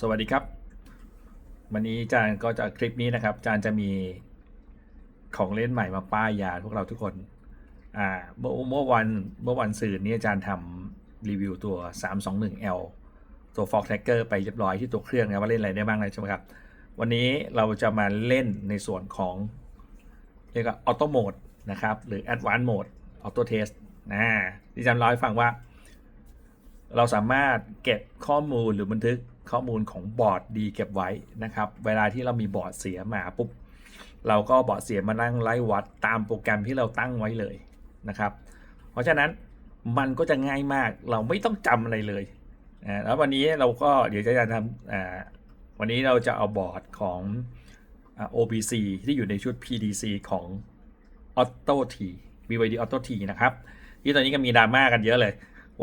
สวัสดีครับ วันนี้จารย์ก็จะคลิปนี้นะครับ จารย์จะมีของเล่นใหม่มาป้ายยาพวกเราทุกคนอ่าเมื่อเมื่อวันเมื่อวันสื่อนี้อาจารย์ทำรีวิวตัว 321L ตัว Fog Tracker ไปเรียบร้อยที่ตัวเครื่องนะว่าเล่นอะไรได้บ้างเลยใช่ไหมครับ วันนี้เราจะมาเล่นในส่วนของ เรียกว่า Auto Mode นะครับ หรือ Advanced Mode Auto Test นะที่จารย์เล่าให้ฟังว่า เราสามารถเก็บข้อมูลหรือบันทึก ข้อมูลของบอร์ดดีเก็บไว้นะครับ เวลาที่เรามีบอร์ดเสียมาปุ๊บ เราก็บอร์ดเสียมานั่งไล่วัดตามโปรแกรมที่เราตั้งไว้เลยนะครับ เพราะฉะนั้นมันก็จะง่ายมากเราไม่ต้องจำอะไรเลยนะแล้ววันนี้เราก็เดี๋ยวจะทำอ่าวันนี้เราจะเอาบอร์ดของอ่า OBC ที่อยู่ในชุด PDC ของ Auto T BYD Auto T นะครับที่ตอนนี้ก็มีดราม่ากันเยอะเลย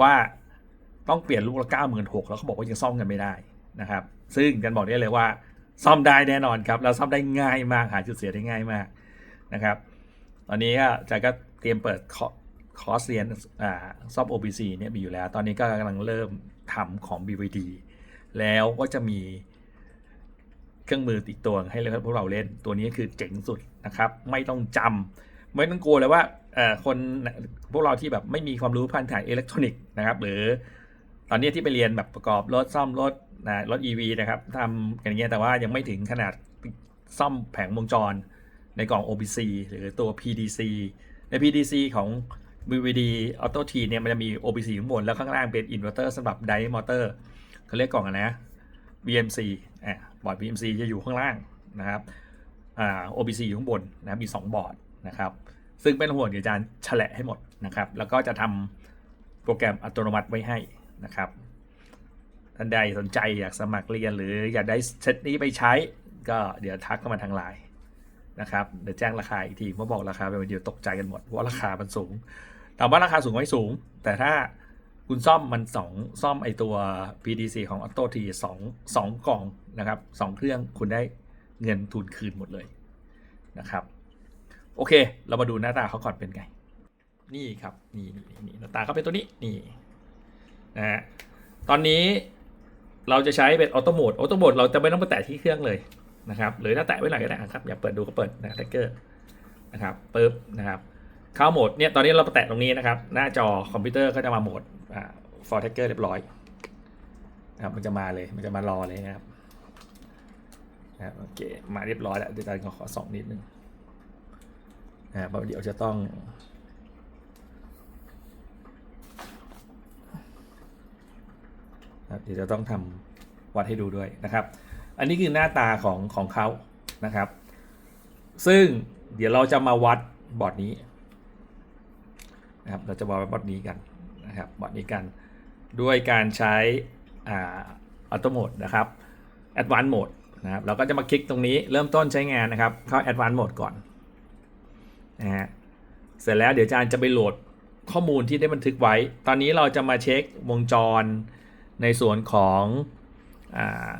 ว่าต้องเปลี่ยนลูกละเก้าหมื่นหกแล้วเขาบอกว่ายังซ่อมกันไม่ได้ นะครับ ซึ่งกันบอกได้เลยว่า ซ่อมได้แน่นอนครับแล้วซ่อมได้ง่ายมากหาจุดเสียได้ง่ายมากนะครับ ตอนนี้ก็อาจารย์ก็เตรียมเปิดคอร์สเรียนอ่าซ่อม OBC เนี่ยมีอยู่แล้ว ตอนนี้ก็กำลังเริ่มทำของ BVD แล้วก็จะมีเครื่องมือติดตัวให้เลยพวกเราเล่นตัวนี้คือเจ๋งสุดนะครับ ไม่ต้องจำไม่ต้องกลัวเลยว่าคนพวกเราที่แบบไม่มีความรู้พันฐานอิเล็กทรอนิกส์นะครับ หรือตอนนี้ที่ไปเรียนแบบประกอบรถซ่อมรถ นะรถ EV นะครับทำอย่างเงี้ยแต่ว่ายังไม่ถึงขนาดซ่อมแผงวงจรในกล่อง OBC หรือตัว PDC ใน PDC ของ VVD Auto T เนี่ยมันจะมี OBC ข้างบน แล้วข้างล่างเป็นอินเวอร์เตอร์สำหรับ Drive Motor เขาเรียกกล่องอะนะ BMC อะบอร์ด BMC จะอยู่ข้างล่างนะครับอ่า OBC อยู่ข้างบนนะมี 2 บอร์ดนะครับ ซึ่งเป็นห่วงเดี๋ยวอาจารย์แฉละให้หมดนะครับ แล้วก็จะทำโปรแกรมอัตโนมัติไว้ให้นะครับ ท่านใดสนใจอยากสมัครเรียนหรืออยากได้เซตนี้ไปใช้ ก็เดี๋ยวทักเข้ามาทางไลน์นะครับเดี๋ยวแจ้งราคาอีกทีเมื่อบอกราคาไปเดียวตกใจกันหมดเพราะว่าราคามันสูงถามว่าราคาสูงไหมสูง แต่ถ้าคุณซ่อมมันสองซ่อมไอตัว PDC ของ Auto T สองสองกล่องนะครับสองเครื่องคุณได้เงินทุนคืนหมดเลยนะครับ โอเค เรามาดูหน้าตาเขาก่อนเป็นไง นี่ครับ นี่นี่นี่หน้าตาเขาเป็นตัวนี้นี่นะฮะตอนนี้ เราจะใช้เป็นออโต้โหมดออโต้โหมดเราจะไม่ต้องไปแตะที่เครื่องเลยนะครับหรือถ้าแตะไว้หน่อยก็ได้ครับอยากเปิดดูก็เปิดนะแท็กเกอร์นะครับปึ๊บนะครับเข้าโหมดเนี่ยตอนนี้เราไปแตะตรงนี้นะครับ หน้าจอคอมพิวเตอร์ก็จะมาโหมดอ่า for tracker เรียบร้อยนะครับมันจะมาเลยมันจะมารอเลยนะครับนะโอเคมาเรียบร้อยแล้วเดี๋ยวอาจารย์ขอขอส่องนิดนึงนะครับเดี๋ยวจะต้องนะครับ เดี๋ยวจะต้องทำวัดให้ดูด้วยนะครับ อันนี้คือหน้าตาของของเขานะครับ ซึ่งเดี๋ยวเราจะมาวัดบอร์ดนี้นะครับ เราจะมาวัดบอร์ดนี้กันนะครับบอร์ดนี้กัน ด้วยการใช้อ่าออโตโหมดนะครับ Advanced Mode นะครับ เราก็จะมาคลิกตรงนี้เริ่มต้นใช้งานนะครับ เข้า Advanced Mode ก่อนนะฮะเสร็จแล้วเดี๋ยวอาจารย์จะไปโหลดข้อมูลที่ได้บันทึกไว้ ตอนนี้เราจะมาเช็ควงจร ในส่วนของอา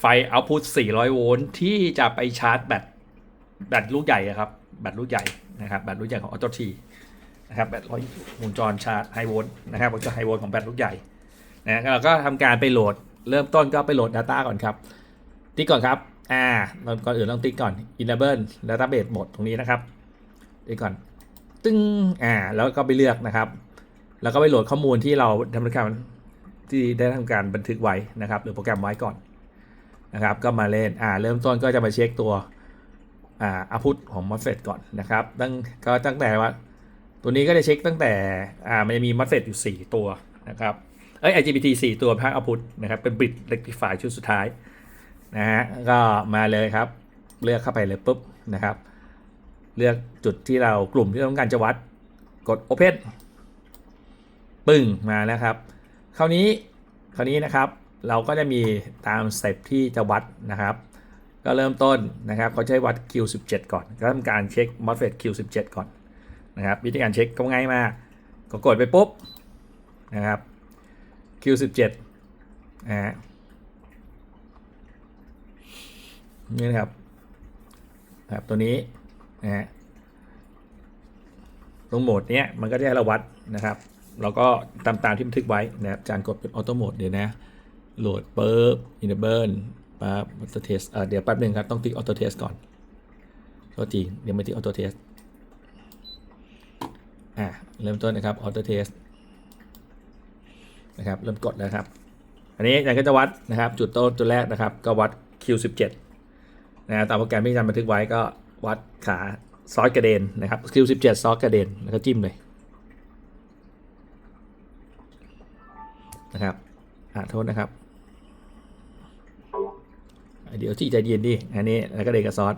ไฟ output 400 โวลต์ที่จะไปชาร์จแบตแบตลูกใหญ่ครับแบตลูกใหญ่นะครับแบตลูกใหญ่ของ Auto T นะครับแบตร้อยวงจรชาร์จไฮโวลต์นะครับวงจรไฮโวลต์ของแบตลูกใหญ่นะเราก็ทำการไปโหลดเริ่มต้นก็ไปโหลด Data ก่อนครับ ติ๊กก่อนครับอ่าก่อนอื่นต้องติ๊กก่อน enable database หมดตรงนี้นะครับไปก่อนตึ้งอ่าแล้วก็ไปเลือกนะครับ แล้วก็ไปโหลดข้อมูลที่เราทำการ ที่ได้ทำการบันทึกไว้นะครับ หรือโปรแกรมไว้ก่อนนะครับ ก็มาเล่นอ่าเริ่มต้นก็จะมาเช็คตัวอ่าอาพุทของ MOSFET ก่อนนะครับ ตั้งก็ตั้งแต่ว่า ตัวนี้ก็จะเช็คตั้งแต่อ่ามันจะมี MOSFET อยู่ 4 ตัวนะครับเอ้ย IGBT 4 ตัวภาคอาพุทนะครับเป็น bridge rectifier ชุดสุดท้ายนะฮะก็มาเลยครับ เลือกเข้าไปเลยปุ๊บนะครับ เลือกจุดที่เรากลุ่มที่ต้องการจะวัดกด Open ปึ้งมาแล้วครับ คราวนี้คราวนี้นะครับเราก็จะมีตามสเต็ปที่จะวัดนะครับ ก็เริ่มต้นนะครับเขาใช้วัด Q17 ก่อน ก็ทำการเช็ค MOSFET Q17 ก่อนนะครับวิธีการเช็คก็ง่ายมากก็กดไปปุ๊บนะครับ Q17 นะฮะนี่นะครับครับตัวนี้นะฮะตรงโหมดเนี้ยมันก็จะให้เราวัดนะครับ เราก็ตามตามที่บันทึกไว้นะครับจารย์กดเป็นออโต้โหมดเดี๋ยวนะ โหลดเปุ๊บ enable ปั๊บ auto test อ่าเดี๋ยวแป๊บหนึ่งครับ ต้องติ๊ก auto test ก่อนโทษทีเดี๋ยวมาติ๊ก auto test อ่าเริ่มต้นนะครับ auto test นะครับเริ่มกดแล้วครับ อันนี้อาจารย์ก็จะวัดนะครับจุดต้นจุดแรกนะครับ ก็วัด Q17 นะตามโปรแกรมที่อาจารย์บันทึกไว้ก็วัดขาซอสกระเด็นนะครับ Q17 ซอสกระเด็นแล้วก็จิ้มเลย นะครับอ่าโทษนะครับเดี๋ยวที่ใจเย็นดิอันนี้แล้วก็เดนกับซอส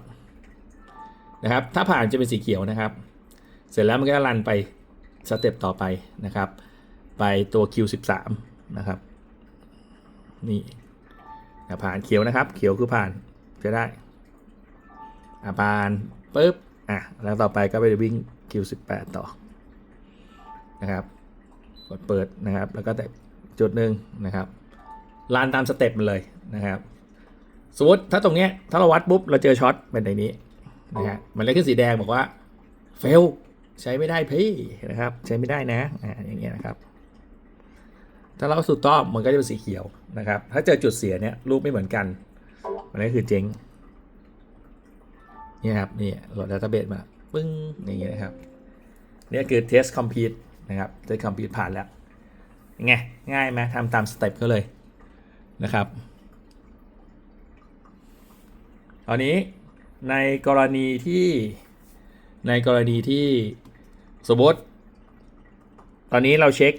นะครับ ถ้าผ่านจะเป็นสีเขียวนะครับ เสร็จแล้วมันก็จะรันไปสเต็ปต่อไปนะครับ ไปตัว Q13 นะครับ นี่อะผ่านเขียวนะครับ เขียวคือผ่านจะได้อะผ่านปุ๊บอะแล้วต่อไปก็ไปวิ่ง Q18 ต่อนะครับ กดเปิดนะครับ แล้วก็แต่ จุดหนึ่งนะครับรันตามสเต็ปมันเลยนะครับสมมติถ้าตรงเนี้ยถ้าเราวัดปุ๊บเราเจอช็อตเป็นในนี้นะฮะมันเลยขึ้นสีแดงบอกว่าเฟลใช้ไม่ได้พี่นะครับใช้ไม่ได้นะอ่าอย่างเงี้ยนะครับ ถ้าเราสุดต้องมันก็จะเป็นสีเขียวนะครับ ถ้าเจอจุดเสียเนี่ยรูปไม่เหมือนกันมันก็คือเจ๊งนี่ครับนี่โหลดดัตเตอร์เบสมาปึ้งอย่างเงี้ยนะครับเนี่ยคือ test complete นะครับ test complete ผ่านแล้ว ไงง่ายไหมทำตามสเต็ปก็เลยนะครับตอนนี้ในกรณีที่ในกรณีที่สมมติตอนนี้เราเช็ค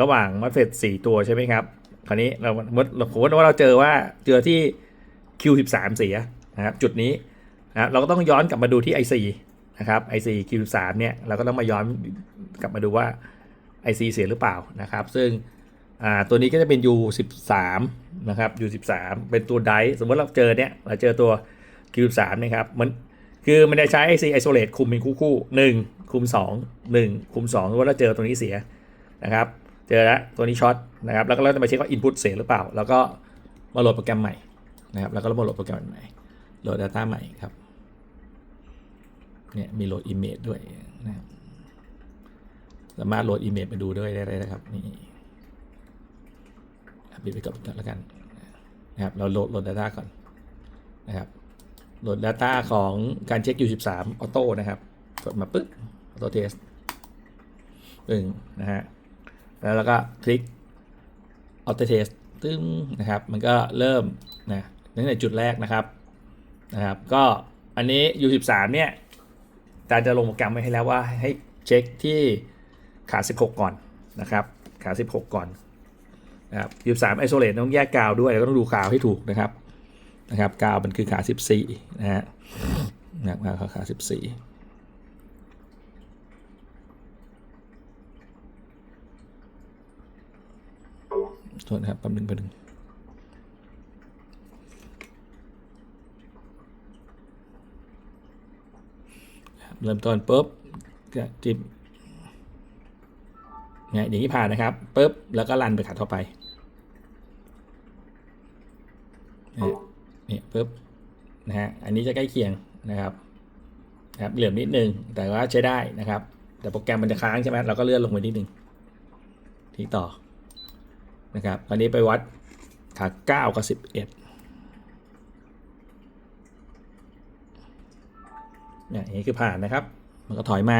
ระหว่างมัดเฟดสี่ตัวใช่ไหมครับ คราวนี้เราสมมติสมมติว่าเราเจอว่าเจอที่ Q13 เสียนะครับจุดนี้นะรเราก็ต้องย้อนกลับมาดูที่ IC นะครับ IC Q13 เนี่ยเราก็ต้องมาย้อนกลับมาดูว่า IC เสียหรือเปล่านะครับ ซึ่งตัวนี้ก็จะเป็น U13 นะครับ U13 เป็นตัวไดสมมติเราเจอเนี่ยเราเจอตัว Q13 นะครับมันคือมันจะใช้ IC isolate คุมเป็นคู่ๆหนึ่งคุมสองหนึ่งคุมสองว่าเราเจอตัวนี้เสียนะครับเจอแล้วตัวนี้ช็อตนะครับแล้วก็เราจะมาเช็คว่า input เสียหรือเปล่า แล้วก็มาโหลดโปรแกรมใหม่นะครับแล้วก็มาโหลดโปรแกรมใหม่โหลด Data ใหม่ครับเนี่ยมีโหลด image ด้วยนะครับ สามารถโหลด image มาดูด้วยได้เลยนะครับนี่ปิดไปก่อนแล้วกันนะครับเราโหลดโหลด Data ก่อนนะครับโหลด Data ของการเช็ค U13 ออโต้นะครับกดมาปึ๊บออโต้เทสปึ้งนะฮะแล้วเราก็คลิก Auto Test ตึ้งนะครับ มันก็เริ่มนะตั้งแต่จุดแรกนะครับนะครับ ก็อันนี้ U13 เนี่ยอาจารย์จะลงโปรแกรมไว้ให้แล้วว่าให้เช็คที่ ขา16 ก่อนนะครับ ขา 16 ก่อนนะครับ U13 Isolate ต้องแยกกาวด้วยแล้วก็ต้องดูกาวให้ถูกนะครับนะครับกาวมันคือขา 14 นะฮะนะครับขา 14โทษนะครับแป๊บนึงแป๊บนึงเริ่มต้นปุ๊บก็จิบเนี่ยอย่างนี้ผ่านนะครับปุ๊บแล้วก็รันไปขาต่อไปเนี่ยเนี่ยปุ๊บนะฮะอันนี้จะใกล้เคียงนะครับนะครับเหลื่อมนิดนึงแต่ว่าใช้ได้นะครับ แต่โปรแกรมมันจะค้างใช่ไหมเราก็เลื่อนลงไปนิดนึงที่ต่อนะครับอันนี้ไปวัดขา9กับ11เนี่ยอย่างนี้คือผ่านนะครับ มันก็ถอยมา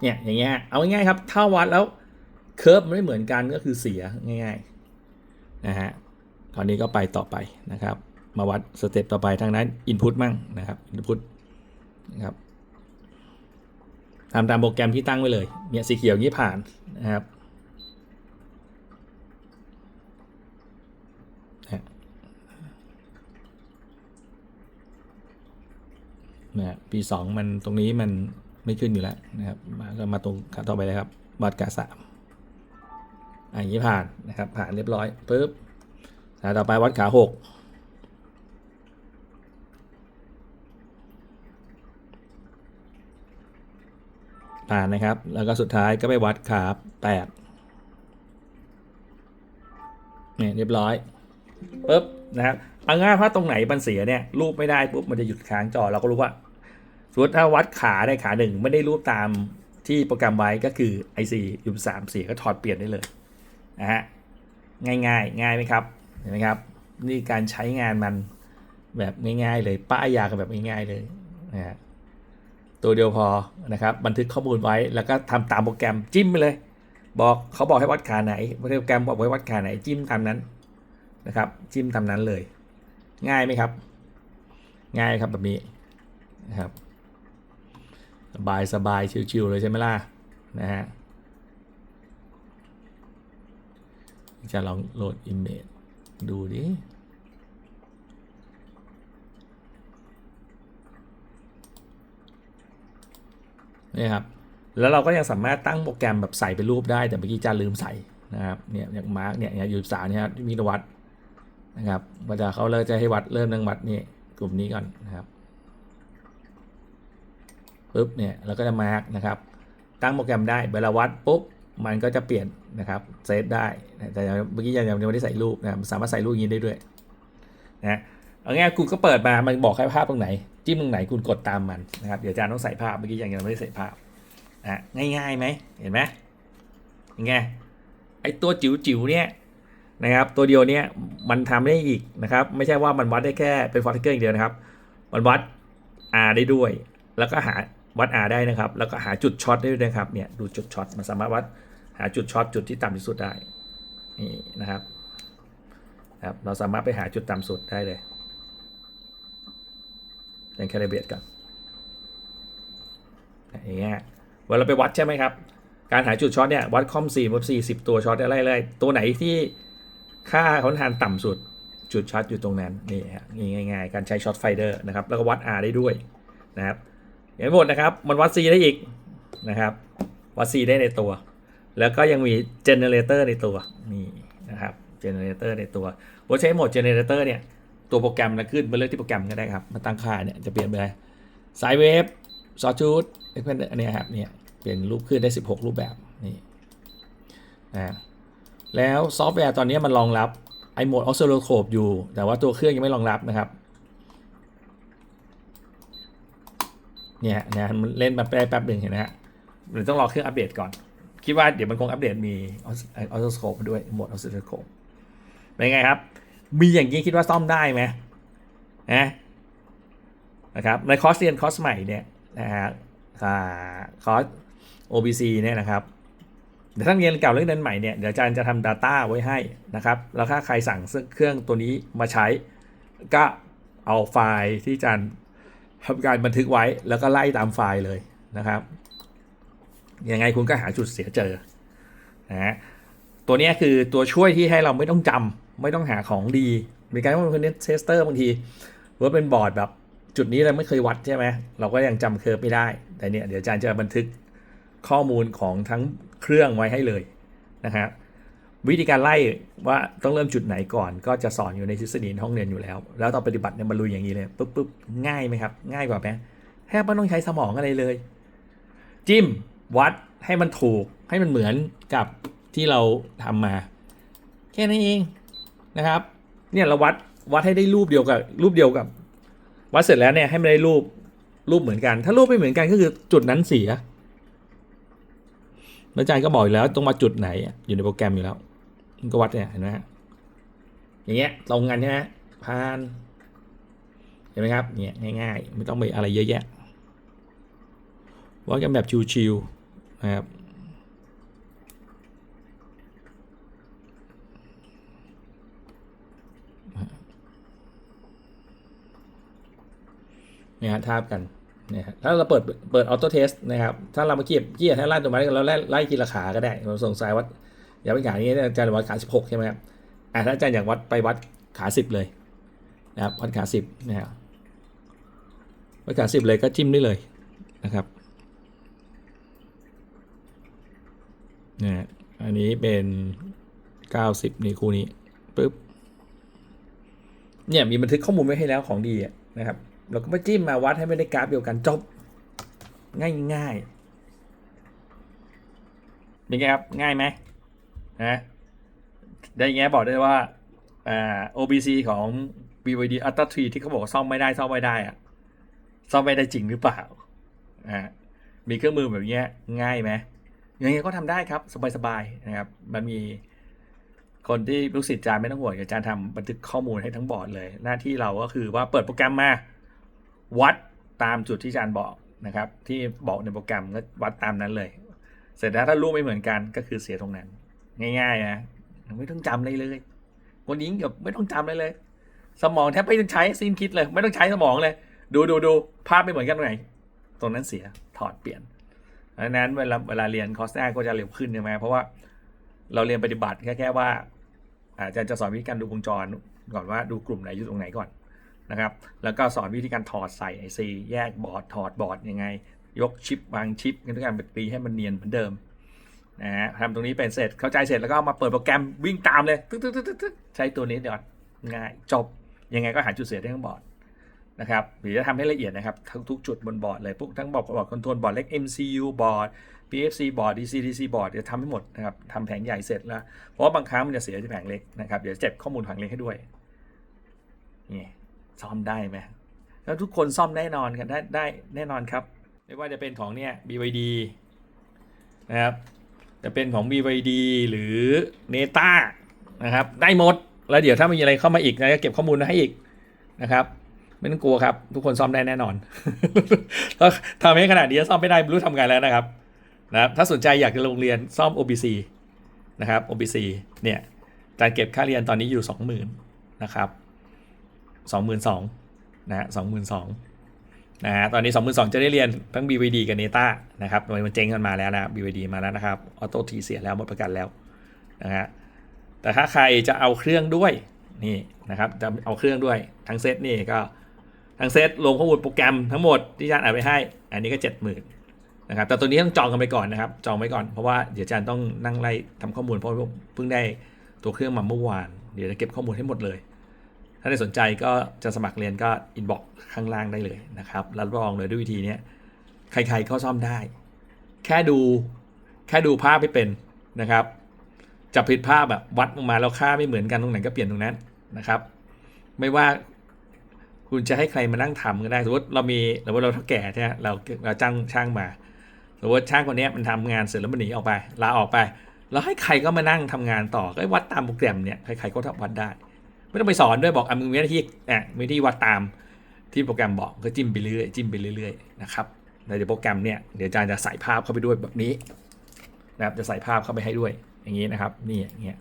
เนี่ยอย่างเงี้ยเอาง่ายๆครับ ถ้าวัดแล้วเคิร์ฟไม่เหมือนกันก็คือเสียง่ายๆนะฮะตอนนี้ก็ไปต่อไปนะครับ มาวัดสเต็ปต่อไปทางนั้น Input มั่งนะครับ Input นะครับทำตามโปรแกรมที่ตั้งไว้เลยเนี่ยสีเขียวนี้ผ่านนะครับนะปีสองมันตรงนี้มัน ไม่ขึ้นอยู่แล้วนะครับมาก็มาตรงขาต่อไปเลยครับวัดกาสามอันนี้ผ่านนะครับ ผ่านเรียบร้อยปุ๊บขาต่อไปวัดขาหกผ่านนะครับ แล้วก็สุดท้ายก็ไปวัดขาแปดเนี่ยเรียบร้อยปุ๊บนะครับเอาง่ายถ้าตรงไหนมันเสียเนี่ยรูปไม่ได้ปุ๊บมันจะหยุดค้างจอเราก็รู้ว่า สมมติถ้าวัดขาในขาหนึ่งไม่ได้รูปตามที่โปรแกรมไว้ก็คือ IC ยูมสามสี่ก็ถอดเปลี่ยนได้เลยนะฮะง่ายง่ายๆง่ายไหมครับเห็นไหมครับ นี่การใช้งานมันแบบง่ายๆเลยป้ายยากันแบบง่ายๆเลยนะฮะตัวเดียวพอนะครับบันทึกข้อมูลไว้แล้วก็ทำตามโปรแกรมจิ้มไปเลย บอกเขาบอกให้วัดขาไหนโปรแกรมบอกให้วัดขาไหนจิ้มตามนั้นนะครับ จิ้มตามนั้นเลย ง่ายไหมครับ ง่ายครับแบบนี้นะครับ สบายสบายชิวๆเลยใช่ไหมล่ะนะฮะจะลองโหลด image ดูดินี่ครับ แล้วเราก็ยังสามารถตั้งโปรแกรมแบบใส่เป็นรูปได้ แต่เมื่อกี้จาลืมใส่นะครับ เนี่ยอย่างมาร์กเนี่ยเนี่สาเนี่ยที่มีวัดนะครับว่าจะเขาเลิกจะให้วัดเริ่มนั่งวัดนี่กลุ่มนี้ก่อนนะครับ ปุ๊บเนี่ยเราก็จะมาร์กนะครับ ตั้งโปรแกรมได้เวลาวัดปุ๊บมันก็จะเปลี่ยนนะครับเซฟได้แต่เมื่อกี้ยังยังไม่ได้ใส่รูปนะครับสามารถใส่รูปอย่างนี้ได้ด้วยนะเอาง่ายคุณก็เปิดมามันบอกให้ภาพตรงไหน จิ้มตรงไหนคุณกดตามมันนะครับเดี๋ยวอาจารย์ต้องใส่ภาพเมื่อกี้ยังยังไม่ได้ใส่ภาพนะง่ายๆไหมเห็นไหมยังไงไอตัวจิ๋วๆเนี่ยนะครับตัวเดียวเนี่ยมันทำได้อีกนะครับไม่ใช่ว่ามันวัดได้แค่เป็นฟอร์ติเกอร์อย่างเดียวนะครับ มันวัด R ได้ด้วย แล้วก็หา วัด R ได้นะครับ แล้วก็หาจุดช็อตได้ด้วยนะครับ เนี่ยดูจุดช็อตมันสามารถวัดหาจุดช็อตจุดที่ต่ำที่สุดได้ นี่นะครับครับเราสามารถไปหาจุดต่ำสุดได้เลยอย่างแคลิเบตก่อนอย่างเงี้ยเวลาไปวัดใช่ไหมครับ การหาจุดช็อตเนี่ยวัดคอม4วัด4 10ตัวช็อตได้ไล่ๆตัวไหนที่ค่าคนทานต่ำสุดจุดช็อตอยู่ตรงนั้นนี่ฮะนี่ง่าย ๆ การใช้ช็อตไฟเดอร์นะครับ แล้วก็วัด R ได้ด้วยนะครับ อย่างหมดนะครับ มันวัด C ได้อีกนะครับ วัด C ได้ในตัว แล้วก็ยังมีเจเนเรเตอร์ในตัวนี่นะครับเจเนเรเตอร์ในตัวว่าใช้โหมดเจเนเรเตอร์เนี่ยตัวโปรแกรมนะขึ้นมาเลือกที่โปรแกรมก็ได้ครับมาตั้งค่าเนี่ยจะเปลี่ยนไปเลยสายเวฟซอชูดเพื่อนอันนี้ครับเนี่ยเปลี่ยนรูปขึ้นได้ 16 รูปแบบนี่นะแล้วซอฟต์แวร์ตอนนี้มันรองรับไอโหมดออสโซโลโคปอยู่ แต่ว่าตัวเครื่องยังไม่รองรับนะครับ เนี่ยนะมันเล่นมาแป๊บแป๊บหนึ่งเห็นไหมฮะเดี๋ต้องรอเครื่องอัปเดตก่อน คิดว่าเดี๋ยวมันคงอัปเดตมีออโตสโคปด้วยโหมดออโตสโคปเป็นไงครับ มีอย่างนี้คิดว่าซ่อมได้ไหมนะนะครับในคอร์สเรียนคอร์สใหม่เนี่ยนะฮะคอร์ส OBC เนี่ยนะครับเดี๋ยวถ้านเรียนเก่าเรื่องเรียนใหม่เนี่ยเดี๋ยวอาจารย์จะทำ Data ไว้ให้นะครับ แล้วถ้าใครสั่งเครื่องตัวนี้มาใช้ ก็เอาไฟล์ที่อาจารย์ ทำการบันทึกไว้แล้วก็ไล่ตามไฟล์เลยนะครับ ยังไงคุณก็หาจุดเสียเจอนะฮะตัวนี้คือตัวช่วยที่ให้เราไม่ต้องจำไม่ต้องหาของดีมีการว่าเป็นเทสเตอร์บางทีว่าเป็นบอร์ดแบบจุดนี้เราไม่เคยวัดใช่ไหมเราก็ยังจำเคอร์ฟไม่ได้ แต่เนี่ยเดี๋ยวอาจารย์จะบันทึกข้อมูลของทั้งเครื่องไว้ให้เลยนะครับ วิธีการไล่ว่าต้องเริ่มจุดไหนก่อน ก็จะสอนอยู่ในทฤษฎีห้องเรียนอยู่แล้ว แล้วตอนปฏิบัติเนี่ยมันลุยอย่างนี้เลยปุ๊บปุ๊บง่ายไหมครับ ง่ายกว่าไหมแทบไม่ต้องใช้สมองอะไรเลย จิ้มวัดให้มันถูกให้มันเหมือนกับที่เราทำมา แค่นั้นเองนะครับ เนี่ยเราวัดวัดให้ได้รูปเดียวกับรูปเดียวกับ วัดเสร็จแล้วเนี่ยให้มันได้รูปรูปเหมือนกัน ถ้ารูปไม่เหมือนกันก็คือจุดนั้นเสียอาจารย์ก็บอกอยู่แล้วตรงมาจุดไหนอยู่ในโปรแกรมอยู่แล้ว มันก็วัดเนี่ยเห็นไหมฮะอย่างเงี้ยตรงกันใช่ไหมผ่านเห็นไหมครับเนี่ยง่ายๆ ไม่ต้องไปอะไรเยอะแยะวัดกันแบบชิวๆนะครับเนี่ยฮะทาบกันเนี่ยฮะถ้าเราเปิดเปิดออโต้เทสนะครับ ถ้าเรามาเกียบเกียร์ให้ไล่ตัวมาเราไล่ไล่ทีละขาก็ได้เราสงสายวัด อย่าไปขานี้อาจารย์วัดขาสิบหกใช่ไหมครับอ่าถ้าอาจารย์อยากวัดไปวัดขาสิบเลยนะครับวัดขาสิบนะครับวัดขาสิบเลยก็จิ้มได้เลยนะครับนะอันนี้เป็นเก้าสิบนี่คู่นี้ปุ๊บเนี่ยมีบันทึกข้อมูลไว้ให้แล้วของดีนะครับ เราก็มาจิ้มมาวัดให้ไม่ได้กราฟเดียวกันจบ ง่ายง่ายเป็นไงครับ ง่ายไหม นะได้แง่บอกได้ว่าอ่า OBC ของ BYD Ultra 3ที่เขาบอกซ่อมไม่ได้ซ่อมไม่ได้อะซ่อมไม่ได้จริงหรือเปล่าอ่ามีเครื่องมือแบบนี้ง่ายไหมยังไงก็ทำได้ครับ สบายๆนะครับ มันมีคนที่ลูกศิษย์อาจารย์ไม่ต้องห่วงอาจารย์ทำบันทึกข้อมูลให้ทั้งบอร์ดเลย หน้าที่เราก็คือว่าเปิดโปรแกรมมาวัดตามจุดที่อาจารย์บอกนะครับ ที่บอกในโปรแกรมก็วัดตามนั้นเลย เสร็จแล้วถ้ารูปไม่เหมือนกันก็คือเสียตรงนั้น ง่ายๆนะไม่ต้องจำอะไรเลยคนนี้แบบไม่ต้องจำอะไรเลย สมองแทบไม่ต้องใช้สิ้นคิดเลย ไม่ต้องใช้สมองเลย ดูดูดูภาพไม่เหมือนกันตรงไหนตรงนั้นเสียถอดเปลี่ยนดังนั้นเวลาเวลาเรียนคอร์สแรกก็จะเร็วขึ้นใช่ไหมเพราะว่าเราเรียนปฏิบัติแค่แค่ว่าอาจารย์จะสอนวิธีการดูวงจรก่อนว่าดูกลุ่มไหนอยู่ตรงไหนก่อนนะครับ แล้วก็สอนวิธีการถอดใส่ไอซีแยกบอร์ดถอดบอร์ดยังไง ยกชิปวางชิปกันทุกการเป็นปีให้มันเนียนเหมือนเดิม นะฮะทำตรงนี้เป็นเสร็จเข้าใจเสร็จแล้วก็มาเปิดโปรแกรมวิ่งตามเลยตึ๊กตึ๊กตึ๊กตึ๊กใช้ตัวนี้เดี๋ยวง่ายจบยังไงก็หาจุดเสียได้ทั้งบอร์ดนะครับหรือจะทำให้ละเอียดนะครับทั้งทุกจุดบนบอร์ดเลยพวกทั้งบอร์ดบอร์ดคอนโทรลบอร์ดเล็ก MCU บอร์ด PFC บอร์ด DC-DC บอร์ดเดี๋ยวทำให้หมดนะครับทำแผงใหญ่เสร็จแล้ว เพราะว่าบางครั้งมันจะเสียที่แผงเล็กนะครับเดี๋ยวเจ็บข้อมูลแผงเล็กให้ด้วยนี่ซ่อมได้ไหมแล้วทุกคนซ่อมแน่นอนกันได้ได้แน่นอนครับ ไม่ว่าจะเป็นของเนี่ย BYD นะครับ จะเป็นของ BYD หรือ Neta นะครับได้หมด แล้วเดี๋ยวถ้ามีอะไรเข้ามาอีกนะก็เก็บข้อมูลมาให้อีกนะครับไม่ต้องกลัวครับ ทุกคนซ่อมได้แน่นอนก็ทำให้ขนาดนี้ซ่อมไม่ได้ไม่รู้ทำไงแล้วนะครับนะครับ ถ้าสนใจอยากจะลงเรียนซ่อม OBC นะครับ OBC เนี่ยการเก็บค่าเรียนตอนนี้อยู่ 20,000นะครับ22,000นะฮะ22,000 นะฮะตอนนี้ 22,000จะได้เรียนทั้ง BVD กับ Neta นะครับมันเจ๊งกันมาแล้วนะ BVD มาแล้วนะครับออโต้ทีเสียแล้วหมดประกันแล้วนะฮะแต่ถ้าใครจะเอาเครื่องด้วยนี่นะครับจะเอาเครื่องด้วยทั้งเซตนี่ก็ทั้งเซตลงข้อมูลโปรแกรมทั้งหมดที่อาจารย์อ่านไปให้ อันนี้ก็ 70,000นะครับแต่ตัวนี้ต้องจองกันไปก่อนนะครับ จองไว้ก่อนเพราะว่าเดี๋ยวอาจารย์ต้องนั่งไล่ทำข้อมูลเพราะเพิ่งได้ตัวเครื่องมาเมื่อวาน เดี๋ยวจะเก็บข้อมูลให้หมดเลย ถ้าได้สนใจก็จะสมัครเรียนก็อินบ็อกข้างล่างได้เลยนะครับรับรองเลยด้วยวิธีนี้ใครๆก็ซ่อมได้ แค่ดูแค่ดูภาพให้เป็นนะครับจับผิดภาพแบบวัดออกมาแล้วค่าไม่เหมือนกันตรงไหนก็เปลี่ยนตรงนั้นนะครับ ไม่ว่าคุณจะให้ใครมานั่งทำก็ได้สมมติเรามีสมมติเราเท่าแก่ใช่ไหมเราเราจ้างช่างมาสมมติช่างคนนี้มันทำงานเสร็จแล้วมันหนีออกไปลาออกไป แล้วให้ใครก็มานั่งทำงานต่อก็วัดตามโปรแกรมเนี่ยใครๆก็ทำวัดได้ ไม่ต้องไปสอนด้วยบอกอะมึงมีหน้าที่อะมีหน้าที่วัดตามที่โปรแกรมบอกก็จิ้มไปเรื่อยจิ้มไปเรื่อยๆนะครับแล้วเดี๋ยวโปรแกรมเนี่ยเดี๋ยวอาจารย์จะใส่ภาพเข้าไปด้วยแบบนี้นะครับจะใส่ภาพเข้าไปให้ด้วยอย่างนี้นะครับนี่อย่างเงี้ย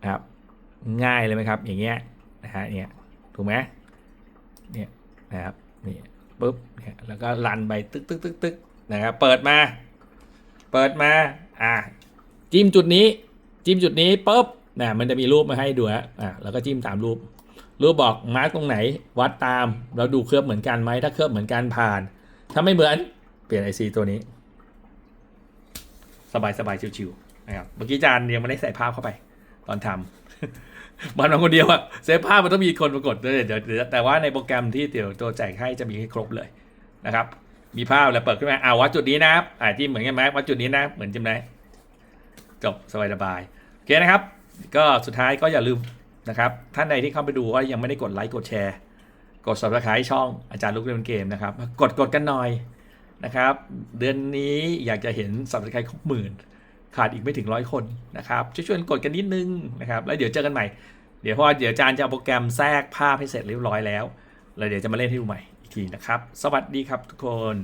นะครับง่ายเลยไหมครับ อย่างเงี้ยนะฮะเนี่ยถูกไหมเนี่ยนะครับนี่ปุ๊บเนี่ยแล้วก็รันไปตึกตึกตึกตึกนะครับเปิดมา เปิดมาอะจิ้มจุดนี้ จิ้มจุดนี้ปุ๊บ นะมันจะมีรูปมาให้ดูฮะอะแล้วก็จิ้มตามรูป รูปบอกมาร์กตรงไหน วัดตามแล้วดูเคลือบเหมือนกันไหมถ้าเคลือบเหมือนกันผ่าน ถ้าไม่เหมือนเปลี่ยนไอซีตัวนี้ สบายสบายชิวๆนะครับเมื่อกี้อาจารย์ยังไม่ได้ใส่ภาพเข้าไป ตอนทำมันมาคนเดียวอะเซฟภาพมันต้องมีคนปรากฏด้วยเดี๋ยวเดี๋ยวแต่ว่าในโปรแกรมที่เดี๋ยวตัวแจกให้จะมีให้ครบเลยนะครับมีภาพแล้วเปิดขึ้นมาอ่าวัดจุดนี้นะครับอ่าที่เหมือนกันไหมวัดจุดนี้นะ เหมือนจำได้จบสบายสบายๆโอเคนะครับ ก็สุดท้ายก็อย่าลืมนะครับ ท่านใดที่เข้าไปดูว่ายังไม่ได้กดไลค์กดแชร์ กด subscribe ช่องอาจารย์ลูกเล่นเกมนะครับ กดกดกันหน่อยนะครับ เดือนนี้อยากจะเห็น subscribe ครบหมื่น ขาดอีกไม่ถึงร้อยคนนะครับช่วยๆกดกันนิดนึงนะครับ แล้วเดี๋ยวเจอกันใหม่ เดี๋ยวเพราะว่าเดี๋ยวอาจารย์จะเอาโปรแกรมแทรกภาพให้เสร็จเรียบร้อยแล้วแล้วเดี๋ยวจะมาเล่นให้ดูใหม่อีกทีนะครับ สวัสดีครับทุกคน